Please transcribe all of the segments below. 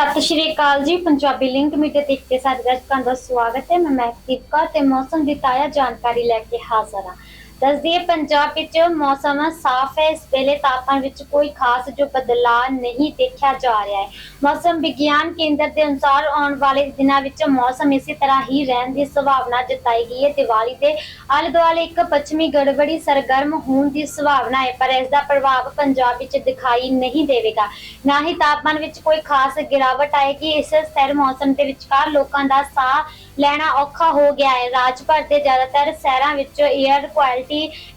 ਸਤਿ ਸ਼੍ਰੀ ਅਕਾਲ ਜੀ, Punjabi link media ਦੇਖ ਕੇ ਸਾਰੇ ਦਰਸ਼ਕਾਂ ਦਾ ਸਵਾਗਤ ਹੈ। ਮੈਂ ਮਹਿਕਦੀਪ ਕੌਰ ਤੇ ਮੌਸਮ ਦੀ ਤਾਜ਼ਾ ਜਾਣਕਾਰੀ ਲੈ ਕੇ ਹਾਜ਼ਰ ਹਾਂ। ਦੱਸਦੀ ਪੰਜਾਬ ਵਿੱਚ ਮੌਸਮ ਸਾਫ਼ ਹੈ। ਇਸ ਵੇਲੇ ਤਾਪਮਾਨ ਵਿੱਚ ਕੋਈ ਖਾਸ ਜੋ ਬਦਲਾਅ ਨਹੀਂ ਦੇਖਿਆ ਜਾ ਰਿਹਾ ਹੈ। ਮੌਸਮ ਵਿਗਿਆਨ ਕੇਂਦਰ ਦੇ ਅਨੁਸਾਰ ਆਉਣ ਵਾਲੇ ਦਿਨਾਂ ਵਿੱਚ ਮੌਸਮ ਇਸੇ ਤਰ੍ਹਾਂ ਹੀ ਰਹਿਣ ਦੀ ਸੰਭਾਵਨਾ ਜਤਾਈ ਗਈ ਹੈ। ਦੀਵਾਲੀ ਦੇ ਆਲੇ ਦੁਆਲੇ ਇੱਕ ਪੱਛਮੀ ਗੜਬੜੀ, ਸਰਗਰਮ ਹੋਣ ਦੀ ਸੰਭਾਵਨਾ ਹੈ, ਪਰ ਇਸ ਦਾ ਪ੍ਰਭਾਵ ਪੰਜਾਬ ਵਿੱਚ ਦਿਖਾਈ ਨਹੀਂ ਦੇਵੇਗਾ। ਨਾ ਹੀ ਤਾਪਮਾਨ ਵਿੱਚ ਕੋਈ ਖਾਸ ਗਿਰਾਵਟ ਆਏਗੀ। ਇਸ ਸਥਿਰ ਮੌਸਮ ਦੇ ਵਿਚਕਾਰ ਲੋਕਾਂ ਦਾ ਸਾਹ ਲੈਣਾ ਔਖਾ ਹੋ ਗਿਆ ਹੈ। ਰਾਜ ਭਰ ਦੇ ਜ਼ਿਆਦਾਤਰ ਸ਼ਹਿਰਾਂ ਵਿੱਚ air quality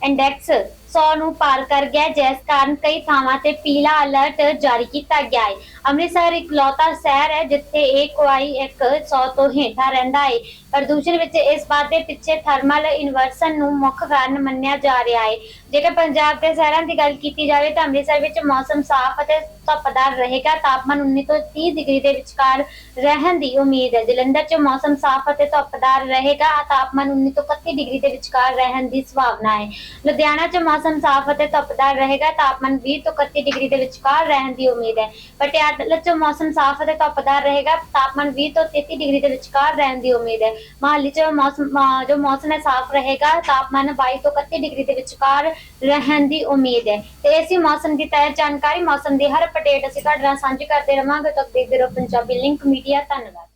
and that's it. 100 ਨੂੰ ਪਾਰ ਕਰ ਗਿਆ, ਜਿਸ ਕਾਰਨ ਕਈ ਥਾਵਾਂ ਤੇ ਪੀਲਾ ਅਲਰਟ ਜਾਰੀ ਕੀਤਾ ਗਿਆ ਹੈ। ਅੰਮ੍ਰਿਤਸਰ ਇਕਲੌਤਾ ਸ਼ਹਿਰ ਹੈ, ਜਿੱਥੇ ਇਹ ਕੋਈ 100 ਤੋਂ ਹੇਠਾਂ ਰਹਿੰਦਾ ਹੈ। ਪ੍ਰਦੂਸ਼ਣ ਵਿੱਚ ਇਸ ਬਾਤ ਦੇ ਪਿੱਛੇ ਥਰਮਲ ਇਨਵਰਸ਼ਨ ਨੂੰ ਮੁੱਖ ਕਾਰਨ ਮੰਨਿਆ ਜਾ ਰਿਹਾ ਹੈ। ਜੇਕਰ ਪੰਜਾਬ ਦੇ ਸ਼ਹਿਰਾਂ ਦੀ ਗੱਲ ਕੀਤੀ ਜਾਵੇ ਤਾਂ ਅੰਮ੍ਰਿਤਸਰ ਵਿੱਚ ਮੌਸਮ ਸਾਫ਼ ਅਤੇ ਧੁੱਪਦਾਰ ਰਹੇਗਾ। ਤਾਪਮਾਨ 19 ਤੋਂ 30 ਡਿਗਰੀ ਦੇ ਵਿਚਕਾਰ ਰਹਿਣ ਦੀ ਉਮੀਦ ਹੈ। ਜਲੰਧਰ 'ਚ ਮੌਸਮ ਸਾਫ਼ ਅਤੇ ਧੁੱਪਦਾਰ ਰਹੇਗਾ। ਤਾਪਮਾਨ 19 ਤੋਂ 31 ਡਿਗਰੀ ਦੇ ਵਿਚਕਾਰ ਰਹਿਣ ਦੀ ਸੰਭਾਵਨਾ ਹੈ। ਲੁਧਿਆਣਾ 'ਚ ਮੌਸਮ ਮੌਸਮ ਸਾਫ਼ ਅਤੇ ਧੁੱਪਦਾਰ ਰਹੇਗਾ, ਤਾਪਮਾਨ 20 ਤੋਂ 31 ਡਿਗਰੀ ਦੇ ਵਿਚਕਾਰ ਰਹਿਣ ਦੀ ਉਮੀਦ ਹੈ। ਪਟਿਆਲਾ 'ਚ ਮੌਸਮ ਸਾਫ਼ ਅਤੇ ਧੁੱਪਦਾਰ ਰਹੇਗਾ, ਤਾਪਮਾਨ 20 ਤੋਂ 33 ਡਿਗਰੀ ਦੇ ਵਿਚਕਾਰ ਰਹਿਣ ਦੀ ਉਮੀਦ ਹੈ। ਮਹਾਲੀ 'ਚ ਮੌਸਮ, ਅਹ, ਜੋ ਮੌਸਮ ਹੈ ਸਾਫ਼ ਰਹੇਗਾ, ਤਾਪਮਾਨ 22 ਤੋਂ 31 ਡਿਗਰੀ ਦੇ ਵਿਚਕਾਰ ਰਹਿਣ ਦੀ ਉਮੀਦ ਹੈ। ਤੇ ਇਸੇ ਮੌਸਮ ਦੀ ਤਾਜ਼ਾ ਜਾਣਕਾਰੀ, ਮੌਸਮ ਦੀ ਹਰ ਅਪਡੇਟ ਅਸੀਂ ਤੁਹਾਡੇ ਨਾਲ ਸਾਂਝੀ ਕਰਦੇ ਰਵਾਂਗੇ। ਤੱਕ ਦੇਖਦੇ ਰਹੋ ਪੰਜਾਬੀ ਲਿੰਕ ਮੀਡੀਆ, ਧੰਨਵਾਦ।